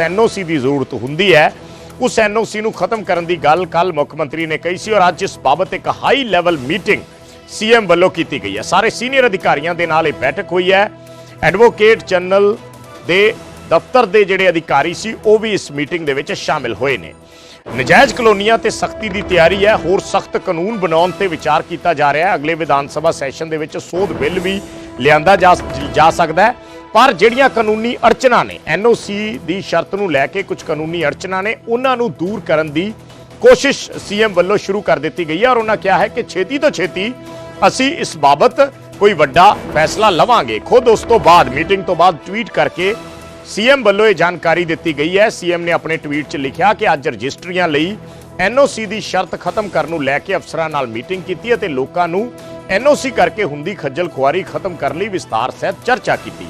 NOC ਦੀ ਜ਼ਰੂਰਤ ਹੁੰਦੀ ਹੈ। ਉਸ ਐਨਓਸੀ ਨੂੰ ਖਤਮ ਕਰਨ ਦੀ ਗੱਲ ਕੱਲ ਮੁੱਖ ਮੰਤਰੀ ਨੇ ਕਹੀ ਸੀ ਔਰ ਅੱਜ ਇਸ ਬਾਬਤ ਇੱਕ ਹਾਈ ਲੈਵਲ ਮੀਟਿੰਗ ਸੀਐਮ ਵੱਲੋਂ ਕੀਤੀ ਗਈ ਹੈ। ਸਾਰੇ ਸੀਨੀਅਰ ਅਧਿਕਾਰੀਆਂ ਦੇ ਨਾਲ ਇਹ ਬੈਠਕ ਹੋਈ ਹੈ। ਐਡਵੋਕੇਟ ਜਨਰਲ ਦੇ ਦਫ਼ਤਰ ਦੇ ਜਿਹੜੇ ਅਧਿਕਾਰੀ ਸੀ, ਉਹ ਵੀ ਇਸ ਮੀਟਿੰਗ ਦੇ ਵਿੱਚ ਸ਼ਾਮਿਲ ਹੋਏ ਨੇ। ਨਜਾਇਜ਼ ਕਲੋਨੀਆਂ ਤੇ ਸਖਤੀ ਦੀ ਤਿਆਰੀ ਹੈ। ਹੋਰ ਸਖਤ ਕਾਨੂੰਨ ਬਣਾਉਣ ਤੇ ਵਿਚਾਰ ਕੀਤਾ ਜਾ ਰਿਹਾ ਹੈ। ਅਗਲੇ ਵਿਧਾਨ ਸਭਾ ਸੈਸ਼ਨ ਦੇ ਵਿੱਚ ਸੋਧ ਬਿੱਲ ਵੀ ਲਿਆਂਦਾ ਜਾ ਸਕਦਾ ਹੈ। ਪਰ ਜਿਹੜੀਆਂ ਕਾਨੂੰਨੀ ਅੜਚਨਾਂ ਨੇ ਐਨਓਸੀ ਦੀ ਸ਼ਰਤ ਨੂੰ ਲੈ ਕੇ ਕੁਝ ਕਾਨੂੰਨੀ ਅੜਚਨਾਂ ਨੇ, ਉਹਨਾਂ ਨੂੰ ਦੂਰ ਕਰਨ ਦੀ ਕੋਸ਼ਿਸ਼ ਸੀਐਮ ਵੱਲੋਂ ਸ਼ੁਰੂ ਕਰ ਦਿੱਤੀ ਗਈ ਹੈ ਔਰ ਉਹਨਾਂ ਕਿਹਾ ਹੈ ਕਿ ਛੇਤੀ ਤੋਂ ਛੇਤੀ ਅਸੀਂ ਇਸ ਬਾਬਤ ਕੋਈ ਵੱਡਾ ਫੈਸਲਾ ਲਵਾਂਗੇ। ਖੁਦ ਉਸ ਤੋਂ ਬਾਅਦ, ਮੀਟਿੰਗ ਤੋਂ ਬਾਅਦ ਟਵੀਟ ਕਰਕੇ ਸੀਐਮ ਵੱਲੋਂ ਇਹ ਜਾਣਕਾਰੀ ਦਿੱਤੀ ਗਈ ਹੈ। ਸੀਐਮ ਨੇ ਆਪਣੇ ਟਵੀਟ 'ਚ ਲਿਖਿਆ ਕਿ ਅੱਜ ਰਜਿਸਟਰੀਆਂ ਲਈ ਐਨਓਸੀ ਦੀ ਸ਼ਰਤ ਖਤਮ ਕਰਨ ਨੂੰ ਲੈ ਕੇ ਅਫਸਰਾਂ ਨਾਲ ਮੀਟਿੰਗ ਕੀਤੀ ਅਤੇ ਲੋਕਾਂ ਨੂੰ ਐਨਓਸੀ ਕਰਕੇ ਹੁੰਦੀ ਖੱਜਲ ਖੁਆਰੀ ਖਤਮ ਕਰਨ ਲਈ ਵਿਸਤਾਰ ਸਹਿਤ ਚਰਚਾ ਕੀਤੀ।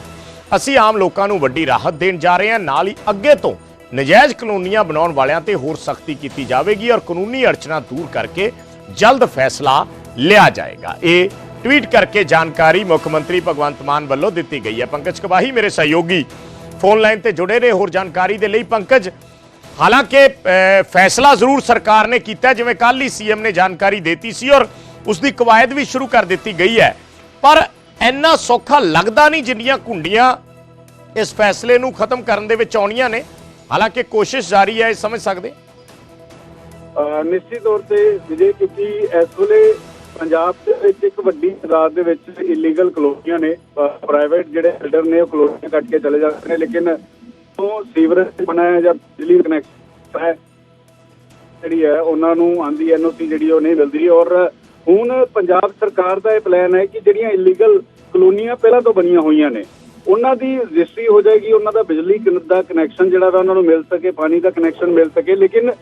ਅਸੀਂ ਆਮ ਲੋਕਾਂ ਨੂੰ ਵੱਡੀ ਰਾਹਤ ਦੇਣ ਜਾ ਰਹੇ ਹਾਂ। ਨਾਲ ਹੀ ਅੱਗੇ ਤੋਂ ਨਜਾਇਜ਼ ਕਾਨੂੰਨੀਆਂ ਬਣਾਉਣ ਵਾਲਿਆਂ ਤੇ ਹੋਰ ਸਖਤੀ ਕੀਤੀ ਜਾਵੇਗੀ ਔਰ ਕਾਨੂੰਨੀ ਅੜਚਨਾ ਦੂਰ ਕਰਕੇ ਜਲਦ ਫੈਸਲਾ ਲਿਆ ਜਾਏਗਾ। ਇਹ ਟਵੀਟ ਕਰਕੇ ਜਾਣਕਾਰੀ ਮੁੱਖ ਮੰਤਰੀ ਭਗਵੰਤ ਮਾਨ ਵੱਲੋਂ ਦਿੱਤੀ ਗਈ ਹੈ। ਪੰਕਜ ਕਬਾਹੀ ਮੇਰੇ ਸਹਿਯੋਗੀ ਫੋਨ ਲਾਈਨ ਤੇ ਜੁੜੇ ਨੇ ਹੋਰ ਜਾਣਕਾਰੀ ਦੇ ਲਈ ਪੰਕਜ, ਹਾਲਾਂਕਿ ਫੈਸਲਾ ਜ਼ਰੂਰ ਸਰਕਾਰ ਨੇ ਕੀਤਾ ਜਿਵੇਂ ਕੱਲ ਹੀ ਸੀਐਮ ਨੇ ਜਾਣਕਾਰੀ ਦਿੱਤੀ ਸੀ ਔਰ ਉਸ ਦੀ ਕਵਾਇਦ ਵੀ ਸ਼ੁਰੂ ਕਰ ਦਿੱਤੀ ਗਈ ਹੈ। ਪਰ ਇੰਨਾ ਸੌਖਾ ਲੱਗਦਾ ਨਹੀਂ ਜਿੰਨੀਆਂ ਕੁੰਡੀਆਂ ਇਸ ਫੈਸਲੇ ਨੂੰ ਖਤਮ ਕਰਨ ਦੇ ਵਿੱਚ ਆਉਣੀਆਂ ਨੇ। ਹਾਲਾਂਕਿ ਕੋਸ਼ਿਸ਼ ਜਾਰੀ ਹੈ, ਇਹ ਸਮਝ ਸਕਦੇ? ਨਿਸ਼ਚਿਤ ਤੌਰ ਤੇ ਵਿਜੇ, ਕਿਉਂਕਿ ਇਸ ਵੇਲੇ ਪੰਜਾਬ ਦੇ ਵਿੱਚ ਇੱਕ ਵੱਡੀ ਤਾਦਾਦ ਦੇ ਵਿੱਚ ਇਲੀਗਲ ਕਲੋਨੀਆਂ ਨੇ। ਪ੍ਰਾਈਵੇਟ ਜਿਹੜੇ ਬਿਲਡਰ ਨੇ, ਉਹ ਕਲੋਨੀਆਂ ਕੱਟ ਕੇ ਚਲੇ ਜਾਂਦੇ ਨੇ, ਲੇਕਿਨ ਉਹ ਸੀਵਰੇਜ ਬਣਾਇਆ ਜਾਂ ਬਿਜਲੀ ਕਨੈਕਸ਼ਨ ਹੈ, ਜਿਹੜੀ ਹੈ, ਉਹਨਾਂ ਨੂੰ ਆਂਦੀ ਐਨਓਸੀ ਜਿਹੜੀ ਉਹ ਨਹੀਂ ਮਿਲਦੀ। ਔਰ ਹੁਣ ਪੰਜਾਬ ਸਰਕਾਰ ਦਾ ਇਹ ਪਲਾਨ ਹੈ ਕਿ ਜਿਹੜੀਆਂ ਇਲੀਗਲ ਕਲੋਨੀਆਂ ਪਹਿਲਾਂ ਤੋਂ ਬਣੀਆਂ ਹੋਈਆਂ ਨੇ ਉਹਨਾਂ ਦੀ ਰਜਿਸਟਰੀ ਹੋ ਜਾਏਗੀ, ਉਹਨਾਂ ਦਾ ਬਿਜਲੀ ਦਾ ਕਨੈਕਸ਼ਨ ਜਿਹੜਾ ਵਾ ਉਹਨਾਂ ਨੂੰ ਮਿਲ ਸਕੇ, ਪਾਣੀ ਦਾ ਕਨੈਕਸ਼ਨ ਮਿਲ ਸਕੇ, ਲੇਕਿਨ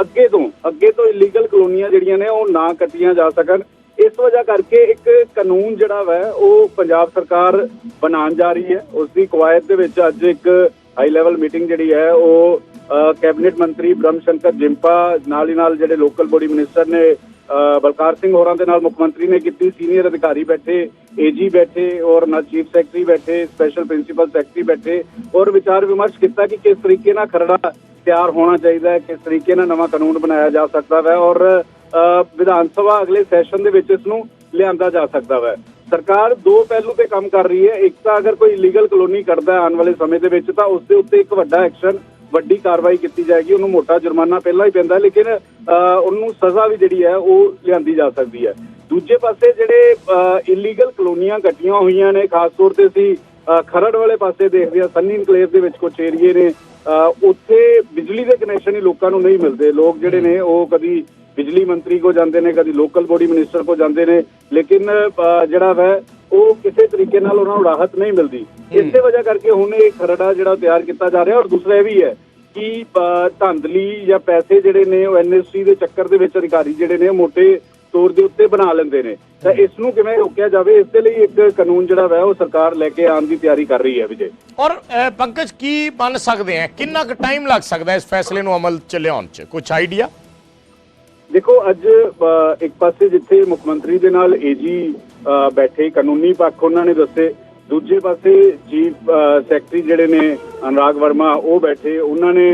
ਅੱਗੇ ਤੋਂ ਅੱਗੇ ਤੋਂ ਇਲੀਗਲ ਕਲੋਨੀਆਂ ਜਿਹੜੀਆਂ ਨੇ ਉਹ ਨਾ ਕੱਟੀਆਂ ਜਾ ਸਕਣ। ਇਸ ਵਜ੍ਹਾ ਕਰਕੇ ਇੱਕ ਕਾਨੂੰਨ ਜਿਹੜਾ ਵਾ, ਉਹ ਪੰਜਾਬ ਸਰਕਾਰ ਬਣਾਉਣ ਜਾ ਰਹੀ ਹੈ। ਉਸ ਦੀ ਕਵਾਇਦ ਦੇ ਵਿੱਚ ਅੱਜ ਇੱਕ ਹਾਈ ਲੈਵਲ ਮੀਟਿੰਗ ਜਿਹੜੀ ਹੈ, ਉਹ ਕੈਬਨਿਟ ਮੰਤਰੀ ਬ੍ਰਹਮ ਸ਼ੰਕਰ ਜਿੰਪਾ ਨਾਲ ਹੀ ਨਾਲ ਜਿਹੜੇ ਲੋਕਲ ਬੋਡੀ ਮਿਨਿਸਟਰ ਨੇ ਬਲਕਾਰ ਸਿੰਘ ਹੋਰਾਂ ਦੇ ਨਾਲ ਮੁੱਖ ਮੰਤਰੀ ਨੇ ਕੀਤੀ ਸੀਨੀਅਰ ਅਧਿਕਾਰੀ ਬੈਠੇ ਏਜੀ ਬੈਠੇ ਔਰ ਨਾਲ ਚੀਫ ਸੈਕਟਰੀ ਬੈਠੇ ਸਪੈਸ਼ਲ ਪ੍ਰਿੰਸੀਪਲ ਸੈਕਟਰੀ ਬੈਠੇ ਔਰ ਵਿਚਾਰ ਵਿਮਰਸ਼ ਕੀਤਾ ਕਿ ਕਿਸ ਤਰੀਕੇ ਨਾਲ ਖਰੜਾ ਤਿਆਰ ਹੋਣਾ ਚਾਹੀਦਾ ਹੈ ਕਿਸ ਤਰੀਕੇ ਨਾਲ ਨਵਾਂ ਕਾਨੂੰਨ ਬਣਾਇਆ ਜਾ ਸਕਦਾ ਹੈ ਔਰ ਅ, ਵਿਧਾਨ ਸਭਾ ਅਗਲੇ ਸੈਸ਼ਨ ਦੇ ਵਿੱਚ ਇਸ ਨੂੰ ਲਿਆਂਦਾ ਜਾ ਸਕਦਾ ਹੈ। ਸਰਕਾਰ ਦੋ ਪਹਿਲੂ ਤੇ ਕੰਮ ਕਰ ਰਹੀ ਹੈ ਇੱਕ ਤਾਂ ਅਗਰ ਕੋਈ ਇਲੀਗਲ ਕਲੋਨੀ ਕਰਦਾ ਹੈ ਆਉਣ ਵਾਲੇ ਸਮੇਂ ਦੇ ਵਿੱਚ ਤਾਂ ਉਸ ਦੇ ਉੱਤੇ ਇੱਕ ਵੱਡਾ ਐਕਸ਼ਨ ਵੱਡੀ ਕਾਰਵਾਈ ਕੀਤੀ ਜਾਏਗੀ ਉਹਨੂੰ ਮੋਟਾ ਜੁਰਮਾਨਾ ਪਹਿਲਾਂ ਹੀ ਪੈਂਦਾ ਲੇਕਿਨ ਅ, ਉਹਨੂੰ ਸਜ਼ਾ ਵੀ ਜਿਹੜੀ ਹੈ ਉਹ ਲਿਆਂਦੀ ਜਾ ਸਕਦੀ ਹੈ। ਦੂਜੇ ਪਾਸੇ ਜਿਹੜੇ ਇਲੀਗਲ ਕਲੋਨੀਆਂ ਕੱਟੀਆਂ ਹੋਈਆਂ ਨੇ ਖਾਸ ਤੌਰ ਤੇ ਅਸੀਂ ਖਰੜ ਵਾਲੇ ਪਾਸੇ ਦੇਖਦੇ ਹਾਂ ਸੰਨੀ ਇਨਕਲੇਵ ਦੇ ਵਿੱਚ ਕੁਝ ਏਰੀਏ ਨੇ ਅ, ਉੱਥੇ ਬਿਜਲੀ ਦੇ ਕਨੈਕਸ਼ਨ ਹੀ ਲੋਕਾਂ ਨੂੰ ਨਹੀਂ ਮਿਲਦੇ। ਲੋਕ ਜਿਹੜੇ ਨੇ ਉਹ ਕਦੀ ਬਿਜਲੀ ਮੰਤਰੀ ਕੋ ਜਾਂਦੇ ਨੇ ਕਦੀ ਲੋਕਲ ਬੋਡੀ ਮਿਨਿਸਟਰ ਕੋ ਜਾਂਦੇ ਨੇ ਲੇਕਿਨ ਅ, ਜਿਹੜਾ ਵੈ ਉਹ ਕਿਸੇ ਤਰੀਕੇ ਨਾਲ ਉਹਨਾਂ ਨੂੰ ਰਾਹਤ ਨਹੀਂ ਮਿਲਦੀ। ਇਸੇ ਵਜ੍ਹਾ ਕਰਕੇ ਹੁਣ ਇਹ ਖਰੜਾ ਜਿਹੜਾ ਤਿਆਰ ਕੀਤਾ ਜਾ ਰਿਹਾ ਔਰ ਦੂਸਰਾ ਇਹ ਵੀ ਹੈ ਕਿ ਧਾਂਦਲੀ ਜਾਂ ਪੈਸੇ ਜਿਹੜੇ ਨੇ ਉਹ ਐਨਐਸਸੀ ਦੇ ਚੱਕਰ ਦੇ ਵਿੱਚ ਅਧਿਕਾਰੀ ਜਿਹੜੇ ਨੇ ਮੋٹے ਤੌਰ ਦੇ ਉੱਤੇ ਬਣਾ ਲੈਂਦੇ ਨੇ। ਤਾਂ ਇਸ ਨੂੰ ਕਿਵੇਂ ਰੋਕਿਆ ਜਾਵੇ ਇਸ ਦੇ ਲਈ ਇੱਕ ਕਾਨੂੰਨ ਜਿਹੜਾ ਵੈ ਉਹ ਸਰਕਾਰ ਲੈ ਕੇ ਆਉਣ ਦੀ ਤਿਆਰੀ ਕਰ ਰਹੀ ਹੈ ਵਿਜੇ। ਔਰ ਪੰਕਜ ਕੀ ਮੰਨ ਸਕਦੇ ਆ ਕਿੰਨਾ ਕੁ ਟਾਈਮ ਲੱਗ ਸਕਦਾ ਹੈ ਇਸ ਫੈਸਲੇ ਨੂੰ ਅਮਲ ਚ ਲਿਆਉਣ ਚ? ਕੁਝ ਆਈਡੀਆ ਦੇਖੋ ਅੱਜ ਇੱਕ ਪਾਸੇ ਜਿੱਥੇ ਮੁੱਖ ਮੰਤਰੀ ਦੇ ਨਾਲ ਏਜੀ ਬੈਠੇ ਕਾਨੂੰਨੀ ਪੱਖ ਉਹਨਾਂ ਨੇ ਦੱਸੇ ਦੂਜੇ ਪਾਸੇ ਚੀਫ ਸੈਕਟਰੀ ਜਿਹੜੇ ਨੇ, ਅਨੁਰਾਗ ਵਰਮਾ, ਉਹ ਬੈਠੇ। ਉਹਨਾਂ ਨੇ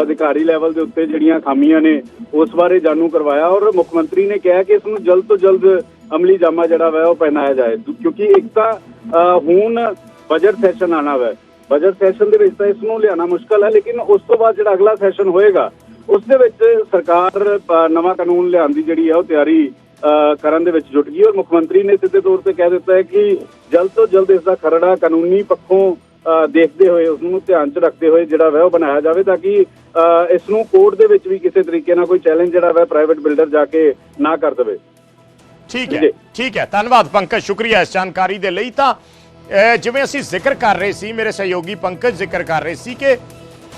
ਅਧਿਕਾਰੀ ਲੈਵਲ ਦੇ ਉੱਤੇ ਜਿਹੜੀਆਂ ਖਾਮੀਆਂ ਨੇ, ਉਸ ਬਾਰੇ ਜਾਣੂ ਕਰਵਾਇਆ ਔਰ ਮੁੱਖ ਮੰਤਰੀ ਨੇ ਕਿਹਾ ਕਿ ਇਸ ਨੂੰ ਜਲਦ ਤੋਂ ਜਲਦ ਅਮਲੀ ਜਾਮਾ ਜਿਹੜਾ ਵਾ, ਉਹ ਪਹਿਨਾਇਆ ਜਾਏ। ਕਿਉਂਕਿ ਇੱਕ ਤਾਂ ਹੁਣ ਬਜਟ ਸੈਸ਼ਨ ਆਣਾ ਵਾ। ਬਜਟ ਸੈਸ਼ਨ ਦੇ ਵਿੱਚ ਤਾਂ ਇਸ ਨੂੰ ਲਿਆਣਾ ਮੁਸ਼ਕਲ ਹੈ, ਲੇਕਿਨ ਉਸ ਤੋਂ ਬਾਅਦ ਜਿਹੜਾ ਅਗਲਾ ਸੈਸ਼ਨ ਹੋਏਗਾ, ਉਸ ਦੇ ਵਿੱਚ ਸਰਕਾਰ ਨਵਾਂ ਕਾਨੂੰਨ ਲਿਆਉਣ ਦੀ ਜਿਹੜੀ ਹੈ ਉਹ ਤਿਆਰੀ ਕਰਨ ਦੇ ਵਿੱਚ ਜੁਟ ਗਈ ਔਰ ਮੁੱਖ ਮੰਤਰੀ ਨੇ ਸਿੱਧੇ ਤੌਰ ਤੇ ਕਹਿ ਦਿੱਤਾ ਹੈ ਕਿ ਜਲਦ ਤੋਂ ਜਲਦ ਇਸ ਦਾ ਖਰੜਾ ਕਾਨੂੰਨੀ ਪੱਖੋਂ ਦੇਖਦੇ ਹੋਏ ਉਸ ਨੂੰ ਧਿਆਨ 'ਚ ਰੱਖਦੇ ਹੋਏ ਜਿਹੜਾ ਵੈ ਉਹ ਬਣਾਇਆ ਜਾਵੇ ਤਾਂ ਕਿ ਇਸ ਨੂੰ ਕੋਰਟ ਦੇ ਵਿੱਚ ਵੀ ਕਿਸੇ ਤਰੀਕੇ ਨਾਲ ਕੋਈ ਚੈਲੰਜ ਜਿਹੜਾ ਵੈ ਪ੍ਰਾਈਵੇਟ ਬਿਲਡਰ ਜਾ ਕੇ ਨਾ ਕਰ ਦੇਵੇ। ਠੀਕ ਹੈ। ਠੀਕ ਹੈ। ਧੰਨਵਾਦ ਪੰਕਜ ਸ਼ੁਕਰੀਆ ਇਸ ਜਾਣਕਾਰੀ ਦੇ ਲਈ। ਤਾਂ ਜਿਵੇਂ ਅਸੀਂ ਜ਼ਿਕਰ ਕਰ ਰਹੇ ਸੀ ਮੇਰੇ ਸਹਿਯੋਗੀ ਪੰਕਜ ਜ਼ਿਕਰ ਕਰ ਰਹੇ ਸੀ ਕਿ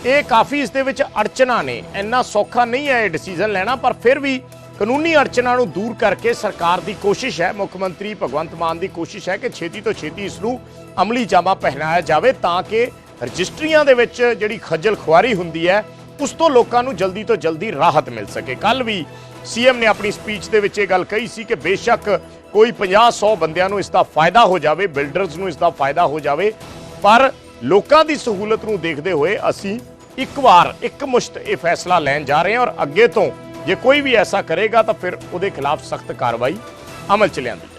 ਇਹ ਕਾਫੀ ਇਸ ਦੇ ਵਿੱਚ ਅੜਚਨਾ ਨੇ। ਇੰਨਾ ਸੌਖਾ ਨਹੀਂ ਹੈ ਇਹ ਡਿਸੀਜਨ ਲੈਣਾ ਪਰ ਫਿਰ ਵੀ ਕਾਨੂੰਨੀ ਅੜਚਨਾਂ ਨੂੰ ਦੂਰ ਕਰਕੇ ਸਰਕਾਰ ਦੀ ਕੋਸ਼ਿਸ਼ ਹੈ, ਮੁੱਖ ਮੰਤਰੀ ਭਗਵੰਤ ਮਾਨ ਦੀ ਕੋਸ਼ਿਸ਼ ਹੈ ਕਿ ਛੇਤੀ ਤੋਂ ਛੇਤੀ ਇਸ ਨੂੰ ਅਮਲੀ ਜਾਮਾ ਪਹਿਨਾਇਆ ਜਾਵੇ ਤਾਂ ਕਿ ਰਜਿਸਟਰੀਆਂ ਦੇ ਵਿੱਚ ਜਿਹੜੀ ਖੱਜਲ ਖੁਆਰੀ ਹੁੰਦੀ ਹੈ, ਉਸ ਤੋਂ ਲੋਕਾਂ ਨੂੰ ਜਲਦੀ ਤੋਂ ਜਲਦੀ ਰਾਹਤ ਮਿਲ ਸਕੇ। ਕੱਲ ਵੀ ਸੀਐਮ ਨੇ ਆਪਣੀ ਸਪੀਚ ਦੇ ਵਿੱਚ ਇਹ ਗੱਲ ਕਹੀ ਸੀ ਕਿ ਬੇਸ਼ੱਕ ਕੋਈ 50 100 ਬੰਦਿਆਂ ਨੂੰ ਇਸ ਦਾ ਫਾਇਦਾ ਹੋ ਜਾਵੇ ਬਿਲਡਰਸ ਨੂੰ ਇਸ ਦਾ ਫਾਇਦਾ ਹੋ ਜਾਵੇ, ਪਰ ਲੋਕਾਂ ਦੀ ਸਹੂਲਤ ਨੂੰ ਦੇਖਦੇ ਹੋਏ ਅਸੀਂ ਇੱਕ ਵਾਰ ਇੱਕ ਮੁਸ਼ਤ ਇਹ ਫੈਸਲਾ ਲੈਣ ਜਾ ਰਹੇ ਹਾਂ ਔਰ ਅੱਗੇ ਤੋਂ ਜੇ ਕੋਈ ਵੀ ਐਸਾ ਕਰੇਗਾ ਤਾਂ ਫਿਰ ਉਹਦੇ ਖਿਲਾਫ ਸਖਤ ਕਾਰਵਾਈ ਅਮਲ ਚ ਲਿਆਂਦੀ